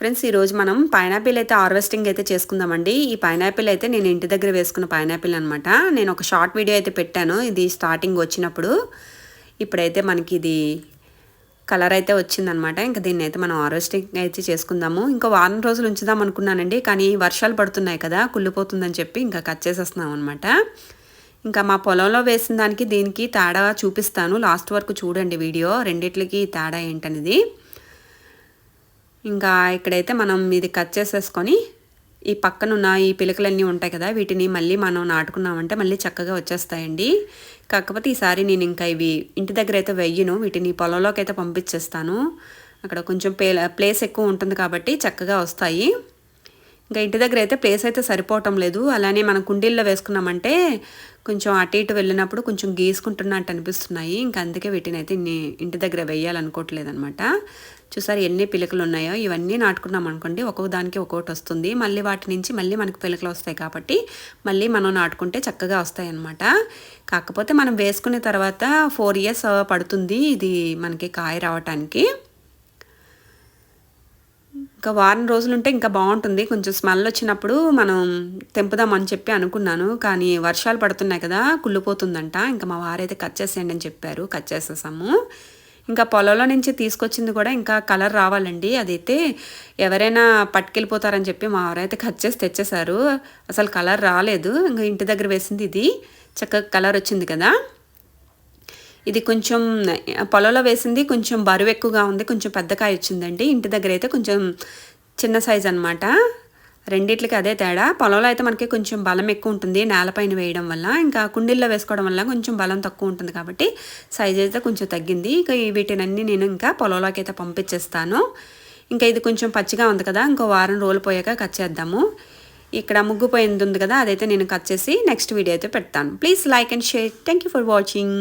Friends ఈరోజు మనం pineapple అయితే హార్వెస్టింగ్ అయితే చేసుకుందామండి. ఈ పైనాపిల్ అయితే నేను ఇంటి దగ్గర వేసుకున్న పైనాపిల్ అనమాట నేను ఒక షార్ట్ వీడియో అయితే పెట్టాను. ఇది స్టార్టింగ్ వచ్చినప్పుడు ఇప్పుడైతే మనకి ఇది కలర్ అయితే వచ్చిందనమాట ఇంకా దీన్ని అయితే మనం హార్వెస్టింగ్ అయితే చేసుకుందాము. ఇంకా వారం రోజులు ఉంచుదాం అనుకున్నానండి. కానీ వర్షాలు పడుతున్నాయి కదా కుళ్ళిపోతుందని చెప్పి ఇంకా కట్ చేసేస్తున్నాం అనమాట ఇంకా మా పొలంలో వేసిన దానికి దీనికి తేడా చూపిస్తాను. లాస్ట్ వరకు చూడండి వీడియో. రెండిట్లకి తేడా ఏంటనేది. ఇంకా ఇక్కడైతే మనం ఇది కట్ చేసేసుకొని ఈ పక్కనున్న ఈ పిలకలన్నీ ఉంటాయి కదా వీటిని మళ్ళీ మనం నాటుకున్నామంటే మళ్ళీ చక్కగా వచ్చేస్తాయండి. కాకపోతే ఈసారి నేను ఇంకా ఇవి ఇంటి దగ్గర అయితే వెయ్యను వీటిని పొలంలోకి అయితే పంపించేస్తాను. అక్కడ కొంచెం ప్లేస్ ఎక్కువ ఉంటుంది కాబట్టి చక్కగా వస్తాయి. ఇంకా ఇంటి దగ్గర అయితే ప్లేస్ అయితే సరిపోవటం లేదు. అలానే మనం కుండీల్లో వేసుకున్నామంటే కొంచెం అటు ఇటు వెళ్ళినప్పుడు కొంచెం గీసుకుంటున్నట్టు అనిపిస్తున్నాయి. ఇంకా అందుకే వీటిని అయితే ఇంటి దగ్గర వేయాలనుకోవట్లేదు అనమాట చూసారు ఎన్ని పిలకలు ఉన్నాయో? ఇవన్నీ నాటుకున్నాం అనుకోండి ఒక్కొక్క దానికి ఒక్కొక్కటి వస్తుంది. మళ్ళీ వాటి నుంచి మళ్ళీ మనకు పిలకలు వస్తాయి కాబట్టి మళ్ళీ మనం నాటుకుంటే చక్కగా వస్తాయి అనమాట కాకపోతే మనం వేసుకున్న తర్వాత ఫోర్ ఇయర్స్ పడుతుంది ఇది మనకి కాయ రావటానికి. ఇంకా వారం రోజులు ఉంటే ఇంకా బాగుంటుంది. కొంచెం స్మెల్ వచ్చినప్పుడు మనం తెంపుదామని చెప్పి అనుకున్నాను. కానీ వర్షాలు పడుతున్నాయి కదా కుళ్ళిపోతుందంట. ఇంకా మా వారైతే కట్ చేసేయండి అని చెప్పారు. కట్ చేసేసాము. ఇంకా పొలంలో నుంచి తీసుకొచ్చింది కూడా ఇంకా కలర్ రావాలండి. అదైతే ఎవరైనా పట్టుకెళ్ళిపోతారని చెప్పి మా వారైతే కట్ చేసి తెచ్చేశారు. అసలు కలర్ రాలేదు. ఇంకా ఇంటి దగ్గర వేసింది ఇది. చక్కగా కలర్ వచ్చింది కదా. ఇది కొంచెం పొలంలో వేసింది కొంచెం బరువు ఎక్కువగా ఉంది కొంచెం పెద్ద కాయ వచ్చిందండి. ఇంటి దగ్గర అయితే కొంచెం చిన్న సైజ్ అనమాట రెండిట్లకి అదే తేడా. పొలంలో అయితే మనకి కొంచెం బలం ఎక్కువ ఉంటుంది నేలపైన వేయడం వల్ల. ఇంకా కుండీల్లో వేసుకోవడం వల్ల కొంచెం బలం తక్కువ ఉంటుంది కాబట్టి సైజ్ అయితే కొంచెం తగ్గింది. ఇక వీటినన్నీ నేను ఇంకా పొలంలోకి అయితే పంపించేస్తాను. ఇంకా ఇది కొంచెం పచ్చిగా ఉంది కదా ఇంకో వారం రోజులు పోయాక కట్ చేద్దాము. ఇక్కడ ముగ్గుపోయింది ఉంది కదా అదైతే నేను కట్ చేసి నెక్స్ట్ వీడియో అయితే పెడతాను. Please like and share. Thank for watching